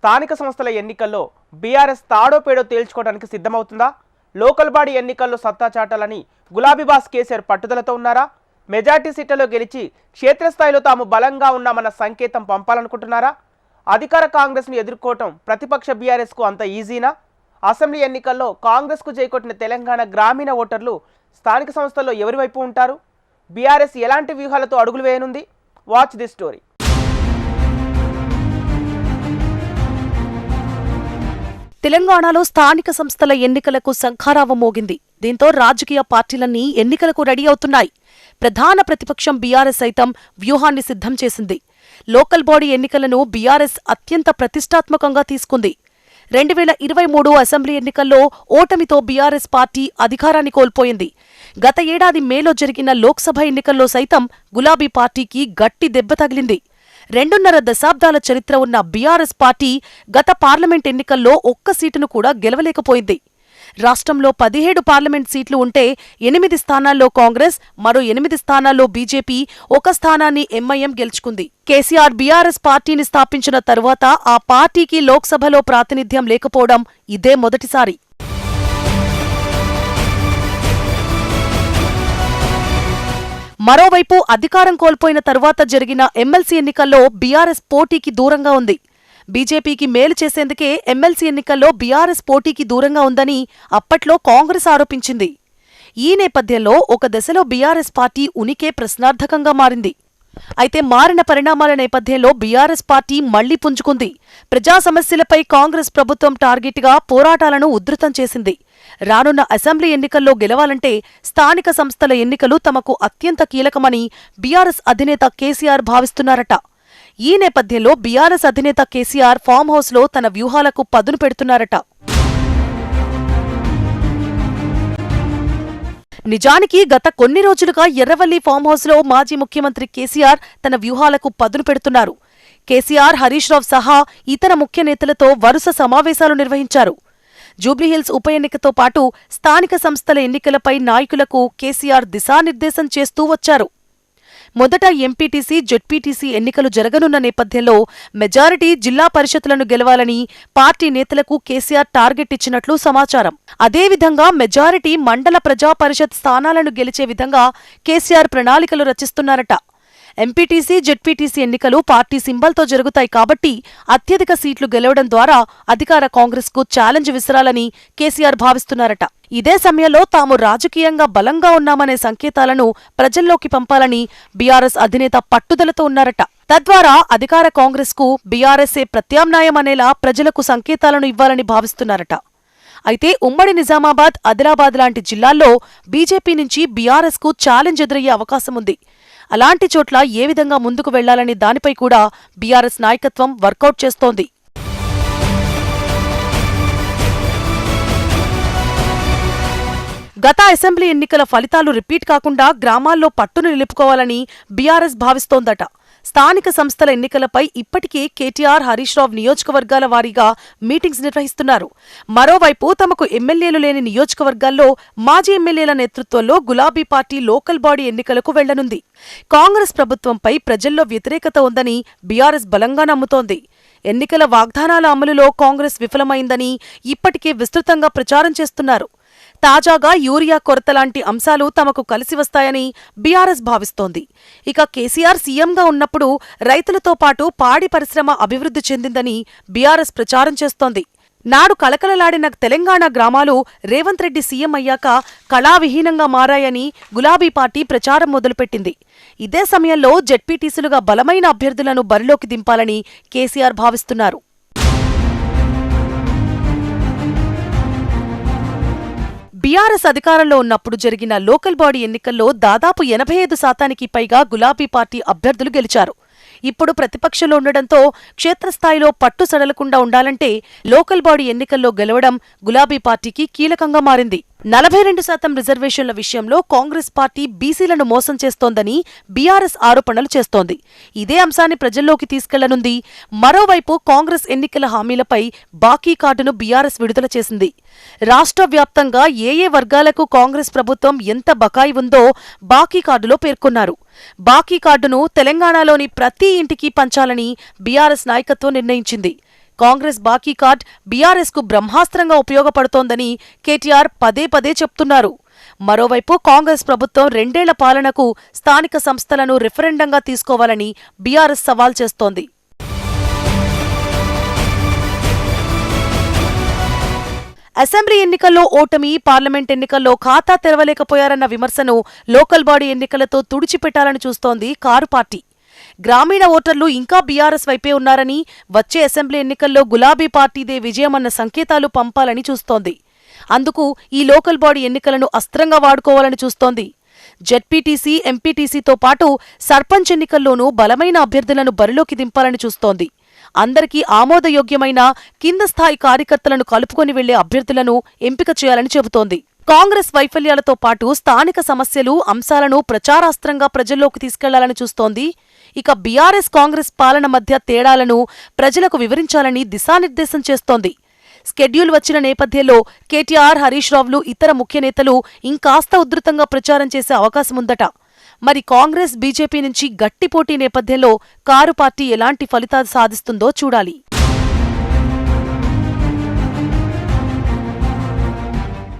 స్థానిక సంస్థల ఎన్నికల్లో బీఆర్ఎస్ తాడో పేడో తేల్చుకోవడానికి సిద్ధమవుతుందా? లోకల్ బాడీ ఎన్నికల్లో సత్తా చాటాలని గులాబీ బాస్ కేసీఆర్ పట్టుదలతో ఉన్నారా? మెజార్టీ సీట్లలో గెలిచి క్షేత్రస్థాయిలో తాము బలంగా ఉన్నామన్న సంకేతం పంపాలనుకుంటున్నారా? అధికార కాంగ్రెస్ను ఎదుర్కోవటం ప్రతిపక్ష బీఆర్ఎస్కు అంత ఈజీనా? అసెంబ్లీ ఎన్నికల్లో కాంగ్రెస్కు చేకొట్టిన తెలంగాణ గ్రామీణ ఓటర్లు స్థానిక సంస్థల్లో ఎవరివైపు ఉంటారు? బీఆర్ఎస్ ఎలాంటి వ్యూహాలతో అడుగులు వేయనుంది? Watch this story. తెలంగాణలో స్థానిక సంస్థల ఎన్నికలకు శంఖారావం మోగింది. దీంతో రాజకీయ పార్టీలన్నీ ఎన్నికలకు రెడీ అవుతున్నాయి. ప్రధాన ప్రతిపక్షం బీఆర్ఎస్ సైతం వ్యూహాన్ని సిద్ధం చేసింది. లోకల్ బాడీ ఎన్నికలను బీఆర్ఎస్ అత్యంత ప్రతిష్టాత్మకంగా తీసుకుంది. రెండు వేల ఇరవై మూడు అసెంబ్లీ ఎన్నికల్లో ఓటమితో బీఆర్ఎస్ పార్టీ అధికారాన్ని కోల్పోయింది. గత ఏడాది మేలో జరిగిన లోక్సభ ఎన్నికల్లో సైతం గులాబీ పార్టీకి గట్టి దెబ్బ తగిలింది. రెండున్నర దశాబ్దాల చరిత్ర ఉన్న బీఆర్ఎస్ పార్టీ గత పార్లమెంట్ ఎన్నికల్లో ఒక్క సీటును కూడా గెలవలేకపోయింది. రాష్ట్రంలో పదిహేడు పార్లమెంట్ సీట్లు ఉంటే ఎనిమిది స్థానాల్లో కాంగ్రెస్ మరో ఎనిమిది స్థానాల్లో బీజేపీ ఒక స్థానాన్ని ఎంఐఎం గెలుచుకుంది. కేసీఆర్ బీఆర్ఎస్ పార్టీని స్థాపించిన తరువాత ఆ పార్టీకి లోక్సభలో ప్రాతినిధ్యం లేకపోవడం ఇదే మొదటిసారి. మరోవైపు అధికారం కోల్పోయిన తరువాత జరిగిన ఎమ్మెల్సీ ఎన్నికల్లో బీఆర్ఎస్ పోటీకి దూరంగా ఉంది. బీజేపీకి మేలు చేసేందుకే ఎమ్మెల్సీ ఎన్నికల్లో బీఆర్ఎస్ పోటీకి దూరంగా ఉందని అప్పట్లో కాంగ్రెస్ ఆరోపించింది. ఈ నేపథ్యంలో ఒక దశలో బీఆర్ఎస్ పార్టీ ఉనికే ప్రశ్నార్థకంగా మారింది. అయితే మారిన పరిణామాల నేపథ్యంలో బీఆర్ఎస్ పార్టీ మళ్ళీ పుంజుకుంది. ప్రజా సమస్యలపై కాంగ్రెస్ ప్రభుత్వం టార్గెట్గా పోరాటాలను ఉధృతం చేసింది. రానున్న అసెంబ్లీ ఎన్నికల్లో గెలవాలంటే స్థానిక సంస్థల ఎన్నికలు తమకు అత్యంత కీలకమని బీఆర్ఎస్ అధినేత కేసీఆర్ భావిస్తున్నారట. ఈ నేపథ్యంలో బీఆర్ఎస్ అధినేత కేసీఆర్ ఫామ్ హౌస్లో తన వ్యూహాలకు పదును పెడుతున్నారట. నిజానికి గత కొన్ని రోజులుగా ఎర్రవల్లి ఫామ్ హౌస్లో మాజీ ముఖ్యమంత్రి కేసీఆర్ తన వ్యూహాలకు పదును పెడుతున్నారు. కేసీఆర్ హరీష్ రావు సహా ఇతర ముఖ్య నేతలతో వరుస సమావేశాలు నిర్వహించారు. జూబ్లీహిల్స్ ఉప ఎన్నికతో పాటు స్థానిక సంస్థల ఎన్నికలపై నాయకులకు కేసీఆర్ దిశానిర్దేశం చేస్తూ వచ్చారు. మొదట ఎంపీటీసీ జెడ్పీటీసీ ఎన్నికలు జరగనున్న నేపథ్యంలో మెజారిటీ జిల్లా పరిషత్లను గెలవాలని పార్టీ నేతలకు కేసీఆర్ టార్గెట్ ఇచ్చినట్లు సమాచారం. అదేవిధంగా మెజారిటీ మండల ప్రజా పరిషత్ స్థానాలను గెలిచే విధంగా కేసీఆర్ ప్రణాళికలు రచిస్తున్నారట. ఎంపీటీసీ జెడ్పీటీసీ ఎన్నికలు పార్టీ సింబల్తో జరుగుతాయి కాబట్టి అత్యధిక సీట్లు గెలవడం ద్వారా అధికార కాంగ్రెస్కు ఛాలెంజ్ విసరాలని కేసీఆర్ భావిస్తున్నారట. ఇదే సమయంలో తాము రాజకీయంగా బలంగా ఉన్నామనే సంకేతాలను ప్రజల్లోకి పంపాలని బీఆర్ఎస్ అధినేత పట్టుదలతో ఉన్నారట. తద్వారా అధికార కాంగ్రెస్కు బీఆర్ఎస్ఏ ప్రత్యామ్నాయం అనేలా ప్రజలకు సంకేతాలను ఇవ్వాలని భావిస్తున్నారట. అయితే ఉమ్మడి నిజామాబాద్ ఆదిలాబాద్ లాంటి జిల్లాల్లో బీజేపీ నుంచి బీఆర్ఎస్కు ఛాలెంజ్ ఎదురయ్యే అవకాశం ఉంది అలాంటి చోట్ల ఏ విధంగా ముందుకు వెళ్ళాలనే దానిపై కూడా బీఆర్ఎస్ నాయకత్వం వర్కౌట్ చేస్తోంది. గత అసెంబ్లీ ఎన్నికల ఫలితాలు రిపీట్ కాకుండా గ్రామాల్లో పట్టును నిలుపుకోవాలని బీఆర్ఎస్ భావిస్తోందట. స్థానిక సంస్థల ఎన్నికలపై ఇప్పటికే కేటీఆర్ హరీష్ రావు నియోజకవర్గాల వారీగా మీటింగ్స్ నిర్వహిస్తున్నారు. మరోవైపు తమకు ఎమ్మెల్యేలు లేని నియోజకవర్గాల్లో మాజీ ఎమ్మెల్యేల నేతృత్వంలో గులాబీ పార్టీ లోకల్ బాడీ ఎన్నికలకు వెళ్ళనుంది. కాంగ్రెస్ ప్రభుత్వంపై ప్రజల్లో వ్యతిరేకత ఉందని బీఆర్ఎస్ బలంగా నమ్ముతోంది. ఎన్నికల వాగ్దానాల అమలులో కాంగ్రెస్ విఫలమైందని ఇప్పటికే విస్తృతంగా ప్రచారం చేస్తున్నారు. తాజాగా యూరియా కొరత లాంటి అంశాలు తమకు కలిసి వస్తాయని బీఆర్ఎస్ భావిస్తోంది. ఇక కేసీఆర్ సీఎంగా ఉన్నప్పుడు రైతులతో పాటు పాడి పరిశ్రమ అభివృద్ధి చెందిందని బీఆర్ఎస్ ప్రచారం చేస్తోంది. నాడు కలకలలాడిన తెలంగాణ గ్రామాలు రేవంత్ రెడ్డి సీఎం అయ్యాక కళావిహీనంగా మారాయని గులాబీ పార్టీ ప్రచారం మొదలుపెట్టింది. ఇదే సమయంలో జెడ్పీటీసీలుగా బలమైన అభ్యర్థులను బరిలోకి దింపాలని కేసీఆర్ భావిస్తున్నారు. బీఆర్ఎస్ అధికారంలో ఉన్నప్పుడు జరిగిన లోకల్ బాడీ ఎన్నికల్లో దాదాపు ఎనభై ఐదు శాతానికి పైగా గులాబీ పార్టీ అభ్యర్థులు గెలిచారు. ఇప్పుడు ప్రతిపక్షంలో ఉండడంతో క్షేత్రస్థాయిలో పట్టు సడలకుండా ఉండాలంటే లోకల్ బాడీ ఎన్నికల్లో గెలవడం గులాబీ పార్టీకి కీలకంగా మారింది. నలభై రెండు శాతం రిజర్వేషన్ల విషయంలో కాంగ్రెస్ పార్టీ బీసీలను మోసం చేస్తోందని బీఆర్ఎస్ ఆరోపణలు చేస్తోంది. ఇదే అంశాన్ని ప్రజల్లోకి తీసుకెళ్ళనుంది. మరోవైపు కాంగ్రెస్ ఎన్నికల హామీలపై బాకీ కార్డును బీఆర్ఎస్ విడుదల చేసింది. రాష్ట్ర వ్యాప్తంగా ఏ ఏ వర్గాలకు కాంగ్రెస్ ప్రభుత్వం ఎంత బకాయి ఉందో బాకీ కార్డులో పేర్కొన్నారు. బాకీ కార్డును తెలంగాణలోని ప్రతి ఇంటికి పంచాలని బీఆర్ఎస్ నాయకత్వం నిర్ణయించింది. కాంగ్రెస్ బాకీ కార్డ్ బీఆర్ఎస్కు బ్రహ్మాస్త్రంగా ఉపయోగపడుతోందని కేటీఆర్ పదే పదే చెప్తున్నారు. మరోవైపు కాంగ్రెస్ ప్రభుత్వం రెండేళ్ళ పాలనకు స్థానిక సంస్థలను రిఫరెండంగా తీసుకోవాలని బీఆర్ఎస్ సవాల్ చేస్తోంది. అసెంబ్లీ ఎన్నికల్లో ఓటమి పార్లమెంట్ ఎన్నికల్లో ఖాతా తెరవలేకపోయారన్న విమర్శను లోకల్ బాడీ ఎన్నికలతో తుడిచిపెట్టాలని చూస్తోంది కారు పార్టీ. గ్రామీణ ఓటర్లు ఇంకా బీఆర్ఎస్ వైపే ఉన్నారని వచ్చే అసెంబ్లీ ఎన్నికల్లో గులాబీ పార్టీదే విజయమన్న సంకేతాలు పంపాలని చూస్తోంది. అందుకు ఈ లోకల్ బాడీ ఎన్నికలను అస్త్రంగా వాడుకోవాలని చూస్తోంది. జెడ్పీటీసీ ఎంపీటీసీతో పాటు సర్పంచ్ ఎన్నికల్లోనూ బలమైన అభ్యర్థులను బరిలోకి దింపాలని చూస్తోంది. అందరికీ ఆమోదయోగ్యమైన కింద స్థాయి కార్యకర్తలను కలుపుకొని వెళ్ళే అభ్యర్థులను ఎంపిక చేయాలని చెబుతోంది. కాంగ్రెస్ వైఫల్యాలతో పాటు స్థానిక సమస్యలు అంశాలను ప్రచారాస్త్రంగా ప్రజల్లోకి తీసుకెళ్ళాలని చూస్తోంది. ఇక బీఆర్ఎస్ కాంగ్రెస్ పాలన మధ్య తేడాలను ప్రజలకు వివరించాలని దిశానిర్దేశం చేస్తోంది. స్కెడ్యూల్ వచ్చిన నేపథ్యంలో కేటీఆర్ హరీష్ రావులు ఇతర ముఖ్య నేతలు ఇంకాస్త ఉధృతంగా ప్రచారం చేసే అవకాశముందట మరి కాంగ్రెస్ బీజేపీ నుంచి గట్టి పోటీ నేపథ్యంలో కారు పార్టీ ఎలాంటి ఫలితాలు సాధిస్తుందో చూడాలి.